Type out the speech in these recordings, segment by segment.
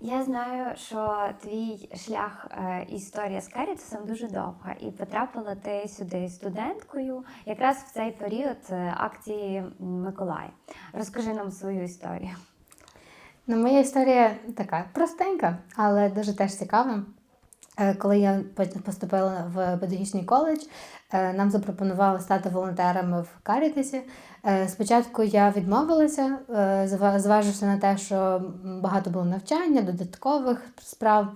Я знаю, що твій шлях е, історія з Карітасом дуже довга, і потрапила ти сюди студенткою якраз в цей період е, акції Миколай. Розкажи нам свою історію. Ну, моя історія така простенька, але дуже теж цікава. Е, Коли я поступила в педагогічний коледж, е, нам запропонували стати волонтерами в Карітасі. Е, Спочатку я відмовилася, зваживши на те, що багато було навчання, додаткових справ.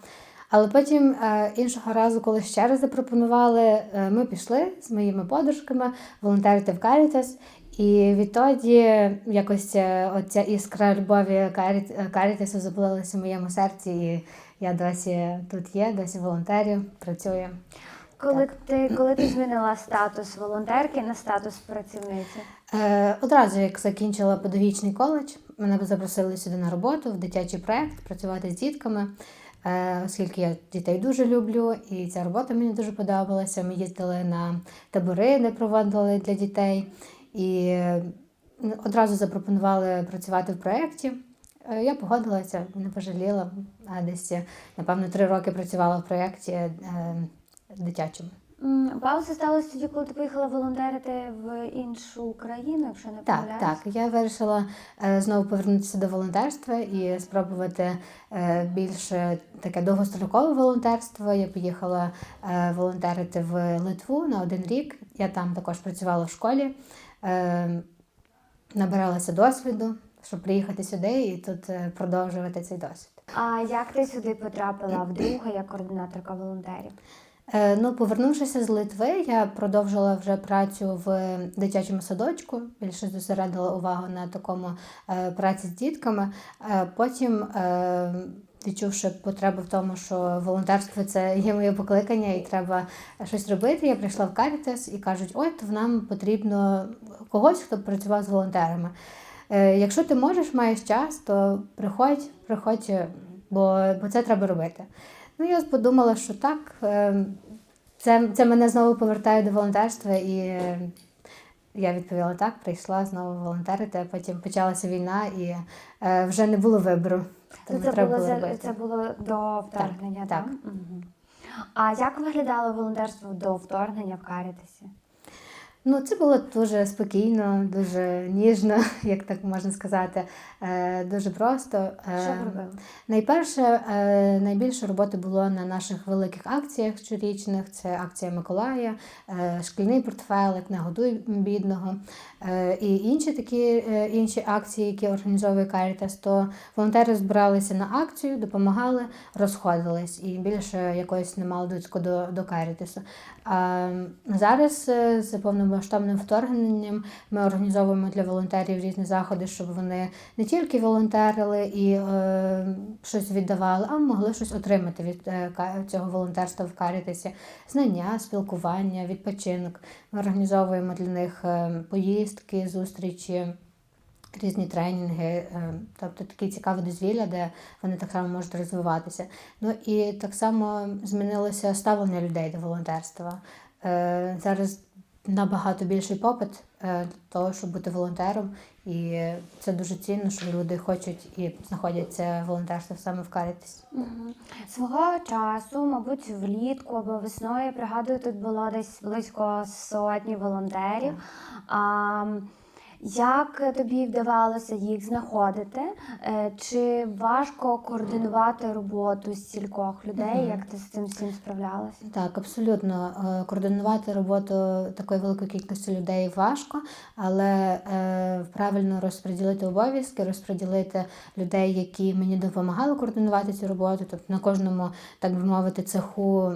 Але потім іншого разу, коли ще раз запропонували, ми пішли з моїми подружками волонтерити в Карітас. І відтоді якось оця іскра любові Каріт, Карітасу запалилася в моєму серці, і я досі тут є, досі волонтерю, працюю. Коли ти, коли ти змінила статус волонтерки на статус працівниці? Е, одразу, як закінчила педагогічний коледж, мене запросили сюди на роботу в дитячий проєкт працювати з дітками, е, оскільки я дітей дуже люблю, і ця робота мені дуже подобалася. Ми їздили на табори, де проводили для дітей, і е, одразу запропонували працювати в проєкті. Е, Я погодилася, не пожаліла, а десь, е, напевно, три роки працювала в проєкті е, дитячому. Пауза сталася тоді, коли ти поїхала волонтерити в іншу країну, якщо не Так, помиляюсь. так. Я вирішила знову повернутися до волонтерства і спробувати е, більш е, таке довгострокове волонтерство. Я поїхала волонтерити в Литву на один рік. Я там також працювала в школі, набиралася досвіду, щоб приїхати сюди і тут е, продовжувати цей досвід. А як ти сюди потрапила вдруге як координаторка волонтерів? Е, Ну, повернувшися з Литви, я продовжила вже працю в дитячому садочку. Більше зосередила увагу на такому е, праці з дітками. Е, потім, е, відчувши потребу в тому, що волонтерство це є моє покликання, і треба щось робити, я прийшла в Карітас і кажуть, ой, то нам потрібно когось, хто б працював з волонтерами. Е, Якщо ти можеш, маєш час, то приходь, приходь, е, бо, бо це треба робити. Ну, я подумала, що так, е, це, це мене знову повертає до волонтерства, і я відповіла так, прийшла знову волонтерити, потім почалася війна і вже не було вибору. Тому це, треба було, було робити. це було до вторгнення, так. Мгм. А як виглядало волонтерство до вторгнення в Карітасі? Ну, це було дуже спокійно, дуже ніжно, як так можна сказати, е, дуже просто. Е, Що робили? Найперше, е, найбільше роботи було на наших великих акціях щорічних. Це акція Миколая, шкільний портфелик, не годуй бідного. І інші такі інші акції, які організовує Caritas, то волонтери збиралися на акцію, допомагали, розходились і більше якоїсь не мали до, до Caritas. А зараз з повномасштабним вторгненням ми організовуємо для волонтерів різні заходи, щоб вони не тільки волонтерили і е, щось віддавали, а могли щось отримати від е, цього волонтерства в Карітасі. Знання, спілкування, відпочинок. Ми організовуємо для них е, поїздки, зустрічі. Різні тренінги, е, тобто такі цікаві дозвілля, де вони так само можуть розвиватися. Ну і так само змінилося ставлення людей до волонтерства. Е, Зараз набагато більший попит е, для того, щоб бути волонтером, і це дуже цінно, що люди хочуть і знаходяться волонтерство саме в Карітасі. Мгм. Свого часу, мабуть, влітку або весною, я пригадую, тут було десь близько сотні волонтерів. А, як тобі вдавалося їх знаходити? Е, Чи важко координувати роботу стількох людей? Як ти з цим всім справлялася? Так, абсолютно. Е, Координувати роботу такої великої кількості людей важко, але е, правильно розподілити обов'язки, розподілити людей, які мені допомагали координувати цю роботу. Тобто на кожному, так би мовити, цеху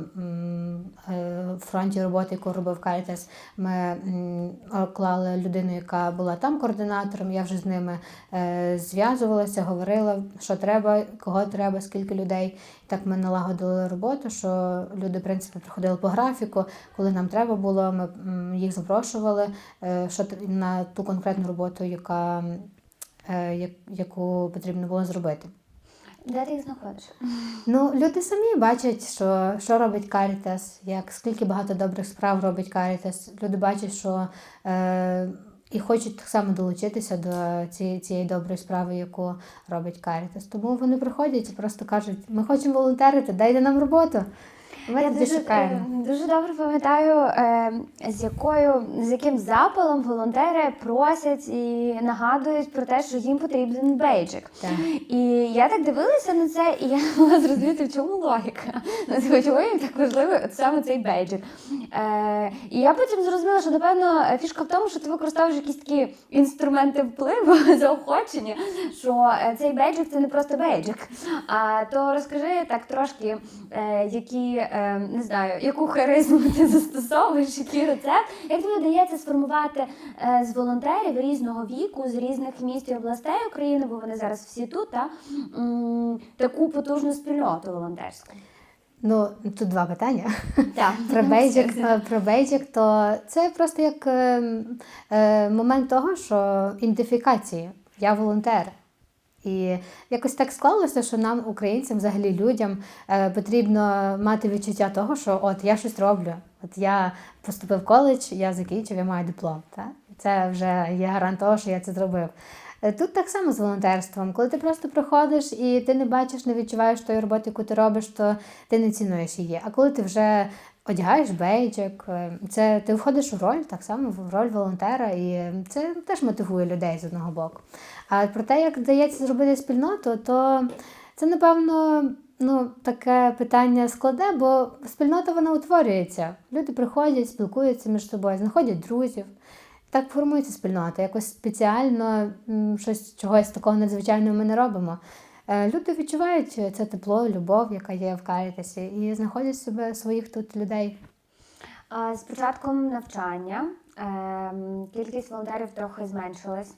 фронті роботи, яку робив Caritas, ми клали людину, яка була там координатором. Я вже з ними е, зв'язувалася, говорила, що треба, кого треба, скільки людей. Так ми налагодили роботу, що люди, в принципі, приходили по графіку. Коли нам треба було, ми їх запрошували е, що на ту конкретну роботу, яка, е, яку потрібно було зробити. Де ти їх знаходиш? Ну, люди самі бачать, що, що робить Caritas, як скільки багато добрих справ робить Caritas. Люди бачать, що е, і хочуть так само долучитися до цієї, цієї доброї справи, яку робить Карітас. Тому вони приходять і просто кажуть: ми хочемо волонтерити, дайте нам роботу. Ми Я дуже, шукаємо. е, дуже добре пам'ятаю, е, з якою з яким запалом волонтери просять і нагадують про те, що їм потрібен бейджик. Так. І я так дивилася на це, і я не могла зрозуміти, в чому логіка. Чому їм так важливий от саме цей бейджик. Е, і я потім зрозуміла, що напевно фішка в тому, що ти використовуєш якісь такі інструменти впливу, заохочення, що цей бейджик це не просто бейджик. А то розкажи так трошки, які не знаю, яку харизму ти застосовуєш, який рецепт. Як тобі вдається сформувати е, з волонтерів різного віку, з різних міст і областей України, бо вони зараз всі тут, та, таку потужну спільноту волонтерську? Ну, тут два питання. Так. Про бейджик, про бейджик, то це просто як е, е, момент того, що ідентифікації. Я волонтер. І якось так склалося, що нам, українцям, взагалі людям, е, потрібно мати відчуття того, що от я щось роблю. От я поступив в коледж, я закінчив, я маю диплом. Так? Це вже є гарант того, що я це зробив. Е, Тут так само з волонтерством. Коли ти просто приходиш і ти не бачиш, не відчуваєш тої роботи, яку ти робиш, то ти не цінуєш її. А коли ти вже одягаєш бейджик, е, це ти входиш у роль, так само в роль волонтера, і це теж мотивує людей з одного боку. А про те, як вдається зробити спільноту, то це, напевно, ну, таке питання складне, бо спільнота вона утворюється. Люди приходять, спілкуються між собою, знаходять друзів. Так формується спільнота. Якось спеціально щось чогось такого надзвичайного ми не робимо. Е, Люди відчувають це тепло, любов, яка є в Карітасі, і знаходять себе своїх тут людей. З початком навчання кількість волонтерів трохи зменшилась.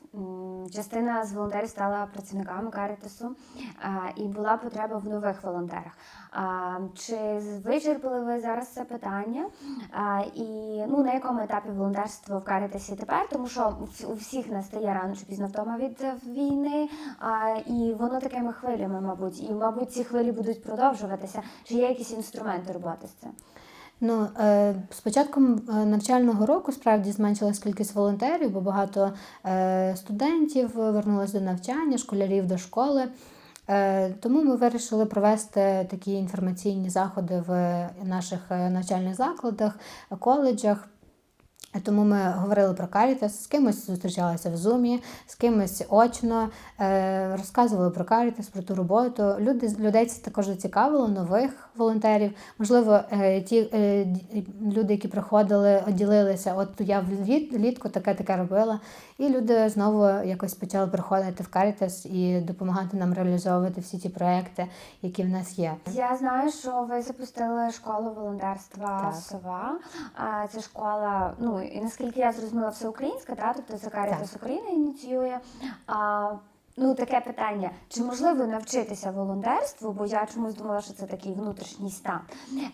Частина з волонтерів стала працівниками Карітасу, і була потреба в нових волонтерах. Чи з- вичерпали ви зараз це питання? І ну, на якому етапі волонтерство в Карітасі тепер? Тому що у всіх настає рано чи пізно втома від е, війни, і воно такими хвилями, мабуть, і мабуть ці хвилі будуть продовжуватися. Чи є якісь інструменти роботи з цим? Ну, е, з початком е, навчального року справді зменшилась кількість волонтерів, бо багато е, студентів вернулося до навчання, школярів до школи. Тому ми вирішили провести такі інформаційні заходи в наших навчальних закладах, коледжах. Тому ми говорили про Карітас, з кимось зустрічалися в Зумі, з кимось очно, е, розказували про Карітас, про ту роботу. Люди, людей це також зацікавило, нових волонтерів. Можливо, е, ті е, люди, які приходили, оділилися, от я влітку таке-таке робила. І люди знову якось почали приходити в Карітас і допомагати нам реалізовувати всі ті проекти, які в нас є. Я знаю, що ви запустили школу волонтерства Так. Сова. Це школа, ну і наскільки я зрозуміла, все українська, та? тобто це Карітас України ініціює. А, ну, таке питання: чи можливо навчитися волонтерству? Бо я чомусь думала, що це такий внутрішній стан.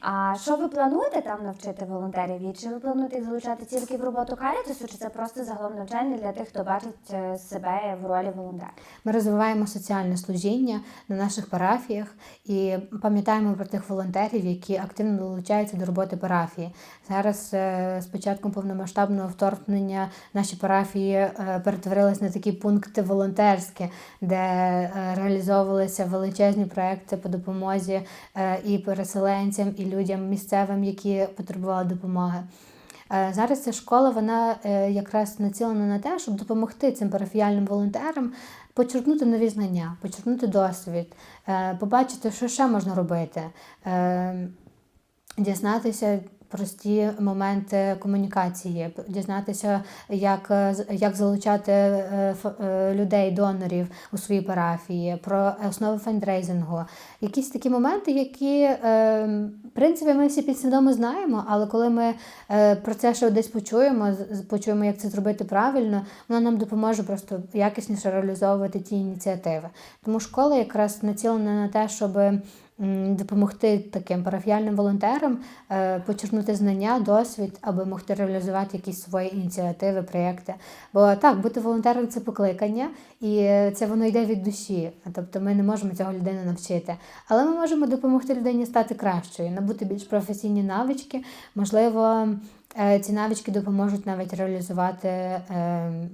А що ви плануєте там навчити волонтерів? І чи ви плануєте залучати тільки в роботу Карітасу, чи це просто загалом навчання для тих, хто бачить е, себе в ролі волонтера? Ми розвиваємо соціальне служіння на наших парафіях і пам'ятаємо про тих волонтерів, які активно долучаються до роботи парафії. Зараз е, з початком повномасштабного вторгнення наші парафії е, перетворились на такі пункти волонтерські, де е, реалізовувалися величезні проекти по допомозі е, і переселенцям, і людям місцевим, які потребували допомоги. Е, Зараз ця школа вона якраз націлена на те, щоб допомогти цим парафіяльним волонтерам почерпнути нові знання, почерпнути досвід, побачити, що ще можна робити, дізнатися прості моменти комунікації, дізнатися, як, як залучати е, е, людей, донорів у свої парафії, про основи фандрейзингу. Якісь такі моменти, які, е, в принципі, ми всі підсвідомо знаємо, але коли ми про це ще десь почуємо, почуємо, як це зробити правильно, воно нам допоможе просто якісніше реалізовувати ті ініціативи. Тому школа якраз націлена на те, щоб допомогти таким парафіяльним волонтерам е, почерпнути знання, досвід, аби могти реалізувати якісь свої ініціативи, проєкти. Бо так, бути волонтером це покликання, і це воно йде від душі. Тобто ми не можемо цього людини навчити. Але ми можемо допомогти людині стати кращою, набути більш професійні навички, можливо. Е, Ці навички допоможуть навіть реалізувати е,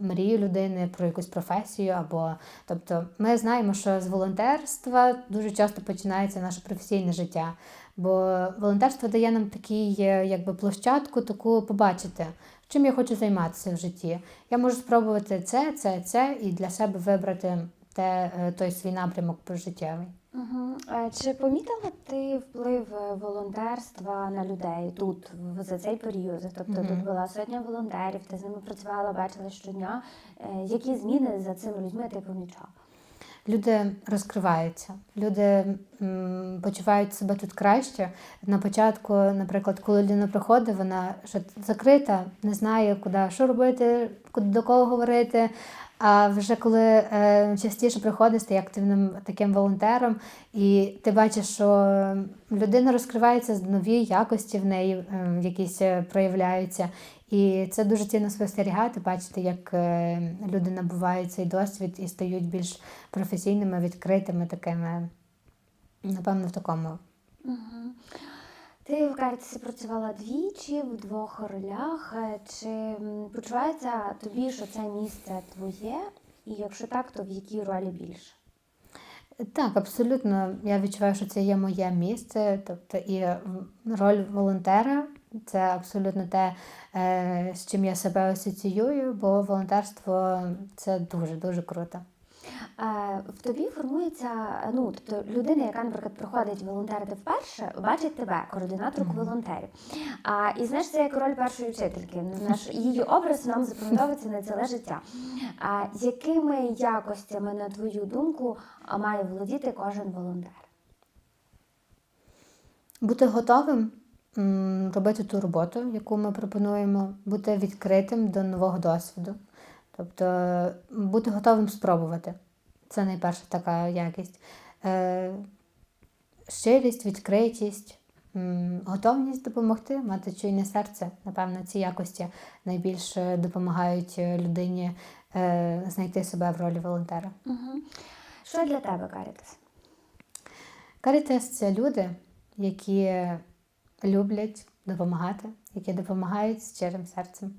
мрію людини про якусь професію. Або тобто, ми знаємо, що з волонтерства дуже часто починається наше професійне життя. Бо волонтерство дає нам такий, е, якби площадку, таку побачити, чим я хочу займатися в житті. Я можу спробувати це, це, це і для себе вибрати те, е, той свій напрямок пожиттєвий. Угу. Чи помітила ти вплив е, волонтерства на людей тут за цей період? Тобто Мгм. тут була сотня волонтерів, ти з ними працювала, бачила щодня. Е, Які зміни за цими людьми ти помічала? Люди розкриваються, люди м, почувають себе тут краще. На початку, наприклад, коли людина приходить, вона закрита, не знає, куди що робити, куди до кого говорити. А вже коли е, частіше приходиш, ти активним таким волонтером, і ти бачиш, що людина розкривається, нові якості в неї е, якісь проявляються. І це дуже цінно спостерігати, бачити, як е, люди набувають цей досвід і стають більш професійними, відкритими такими, напевно, в такому. Угу. Ти в Карітасі працювала двічі в двох ролях. Е, Чи почувається тобі, що це місце твоє? І якщо так, то в якій ролі більше? Так, абсолютно. Я відчуваю, що це є моє місце. Тобто і роль волонтера це абсолютно те, е, з чим я себе асоціюю, бо волонтерство це дуже дуже круто. Е, В тобі формується, ну тобто людина, яка, наприклад, приходить волонтерити вперше, бачить тебе, координаторку волонтерів. А і знаєш, це як роль першої вчительки. Наш її образ нам запам'ятовується на ціле життя. А якими якостями, на твою думку, має володіти кожен волонтер? Бути готовим робити ту роботу, яку ми пропонуємо, бути відкритим до нового досвіду. Тобто бути готовим спробувати. Це найперша така якість. Е, щирість, відкритість, готовність допомогти, мати чуйне серце. Напевно, ці якості найбільше допомагають е, людині е, знайти себе в ролі волонтера. Угу. Що для тебе Карітас? Карітес це люди, які люблять допомагати, які допомагають з щирим серцем.